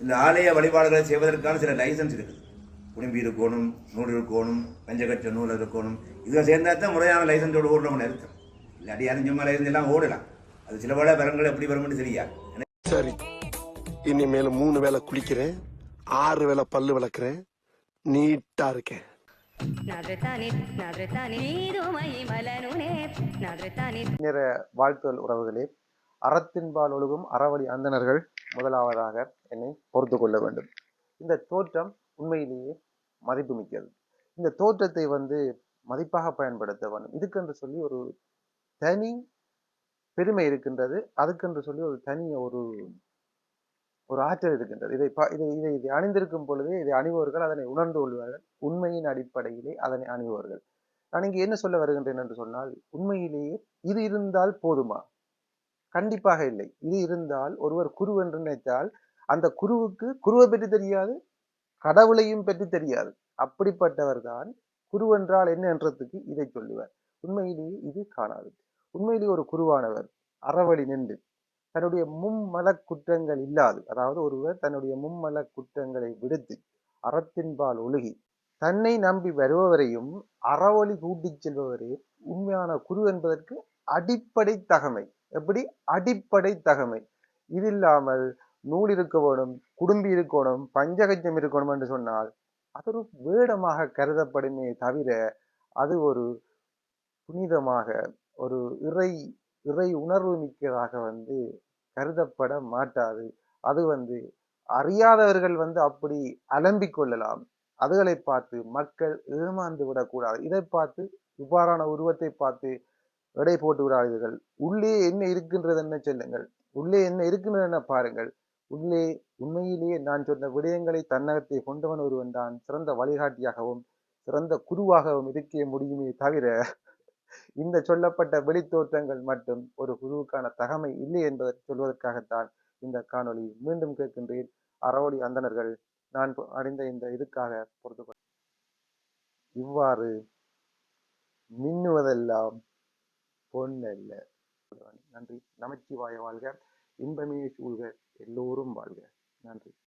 இந்த ஆலய வழிபாடுகளை செய்வதற்கான சில லைசன்ஸ் இருக்குது. குடும்பி இருக்கணும் நூல் இருக்கணும் பஞ்சகச்ச நூல் இருக்கணும். இதை சேர்ந்தால் தான் முறையான லைசன்ஸோடு ஓடுறவங்க அர்த்தம் இல்லாட்டி யாரும் சும்மா லைசன்ஸ் எல்லாம் ஓடலாம். அது சில வேலை பலன்கள் எப்படி வரும்னு தெரியா. சரி. இனிமேல் மூணு வேலை குளிக்கிறேன். ஆறு வேலை பல்லு விளக்குறேன். நீட்டா இருக்கேன். நிற வாழ்த்துதல் உறவுகளே. அறத்தின்பால் ஒழுகும் அறவழி அந்தணர்கள் முதலாவதாக என்னை பொறுத்து கொள்ள வேண்டும். இந்த தோற்றம் உண்மையிலேயே மதிப்புமிக்கது. இந்த தோற்றத்தை வந்து மதிப்பாக பயன்படுத்த வேண்டும். இதுக்கென்று சொல்லி ஒரு தனி பெருமை இருக்கின்றது. அதுக்கென்று சொல்லி ஒரு தனி ஒரு ஒரு ஆற்றல் இருக்கின்றது. இதை இதை இதை இதை அணிந்திருக்கும் பொழுதே இதை அணிபவர்கள் அதனை உணர்ந்து கொள்வார்கள். உண்மையின் அடிப்படையிலே அதனை அணிபவர்கள். நான் இங்கே என்ன சொல்ல வருகின்றேன் என்று சொன்னால் உண்மையிலேயே இது இருந்தால் போதுமா? கண்டிப்பாக இல்லை. இது இருந்தால் ஒருவர் குரு என்று நினைத்தால் அந்த குருவுக்கு குருவை பற்றி தெரியாது கடவுளையும் பற்றி தெரியாது. அப்படிப்பட்டவர் தான் குரு என்றால் என்ன என்றதுக்கு இதை சொல்லுவார். உண்மையிலேயே இது காணாது. உண்மையிலேயே ஒரு குருவானவர் அறவழி நின்று தன்னுடைய மும்மல குற்றங்கள் இல்லாது அதாவது ஒருவர் தன்னுடைய மும்மல குற்றங்களை விடுத்து அறத்தின்பால் ஒழுகி தன்னை நம்பி வருபவரையும் அறவழி கூட்டிச் செல்பவரே உண்மையான குரு என்பதற்கு அடிப்படை தகமை. எப்படி? அடிப்படை தகமை. இது இல்லாமல் நூல் இருக்க வேணும் குடும்பி இருக்கணும் பஞ்சகஜம் இருக்கணும் என்று சொன்னால் அது ஒரு வேடமாக கருதப்படுமே தவிர அது ஒரு புனிதமாக ஒரு இறை இறை உணர்வு மிக்கதாக வந்து கருதப்பட மாட்டாது. அது வந்து அறியாதவர்கள் வந்து அப்படி அலம்பிக் கொள்ளலாம். அதுகளை பார்த்து மக்கள் ஏமாந்து விடக்கூடாது. இதை பார்த்து இவ்வாறான உருவத்தை பார்த்து எடை போட்டு விடாதீர்கள். உள்ளே என்ன இருக்கின்றது என்ன சொல்லுங்கள். உள்ளே என்ன இருக்கின்றது பாருங்கள். உள்ளே உண்மையிலேயே நான் சொன்ன விடயங்களை தன்னகத்தை கொண்டவன் ஒருவன் தான். சிறந்த வழிகாட்டியாகவும் சிறந்த குருவாகவும் இருக்க முடியுமே தவிர இந்த சொல்லப்பட்ட வெளித்தோற்றங்கள் மட்டும் ஒரு குருவுக்கான தகமை இல்லை என்பதை சொல்வதற்காகத்தான் இந்த காணொளி மீண்டும் கேட்கின்றேன். அறவழி அந்தணர்கள் நான் அடைந்த இந்த இதுக்காக பொறுத்து இவ்வாறு மின்னுவதெல்லாம் பொன்னல்ல நன்றி. நமச்சிவாய வாழ்க. இன்பமே சூழ்க. எல்லோரும் வாழ்க. நன்றி.